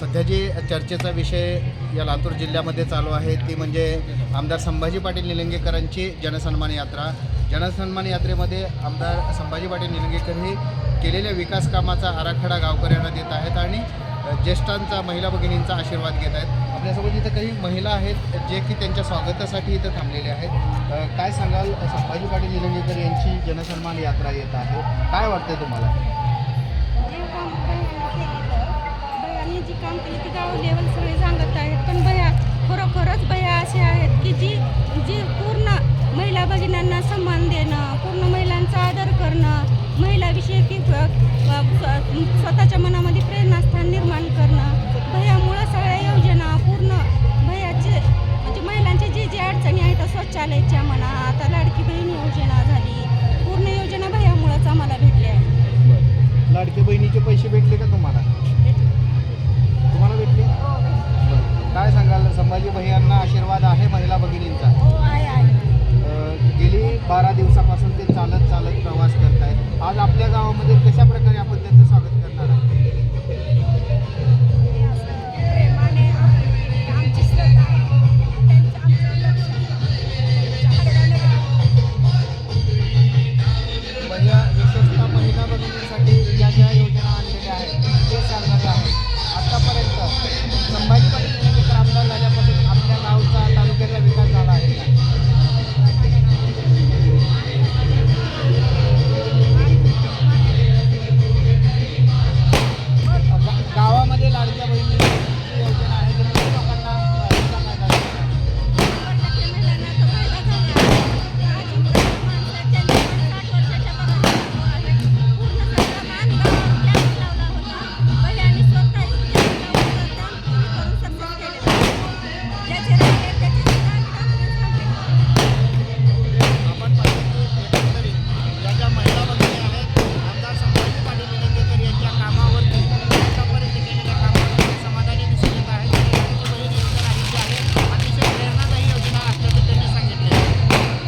सध्या जी चर्चेचा विषय या लातूर जिल्ह्यामध्ये चालू आहे ती म्हणजे आमदार संभाजी पाटील निलंगेकरांची जनसन्मान यात्रा. जनसन्मान यात्रेमध्ये आमदार संभाजी पाटील निलंगेकर हे केलेल्या विकास कामाचा आराखडा गावकऱ्यांना देत आहेत आणि ज्येष्ठांचा महिला भगिनींचा आशीर्वाद घेत आहेत. आपल्यासोबत इथं काही महिला आहेत जे की त्यांच्या स्वागतासाठी इथं थांबलेले आहेत. काय सांगाल संभाजी पाटील निलंगेकर यांची जनसन्मान यात्रा येत आहे? काय वाटतं तुम्हाला? काम केलं की गाव लेवल सगळे सांगत आहेत. पण बया खरोखरच बया असे आहेत की जी जी पूर्ण महिला भगिनींना सन्मान देणं पूर्ण महिलांचा आदर करणं महिलाविषयी स्वतःच्या मनामध्ये प्रेरणास्थान निर्माण करणं भयामुळं सगळ्या योजना पूर्ण भयाचे म्हणजे महिलांचे जे जे अडचणी आहेत स्वच्छालयाच्या म्हणा आता लाडकी बहीण योजना झाली पूर्ण योजना भयामुळंच आम्हाला भेटल्या लाडकी बहिणीचे पैसे भेटले का तुम्हाला? भैयांना आशीर्वाद आहे महिला भगिनींचा. हो, गेली बारा दिवसापासून ते चालत चालत प्रवास करत आहेत आज आपल्या गावामध्ये कशा प्रकारे आपण त्यांचं स्वागत करणार आहोत?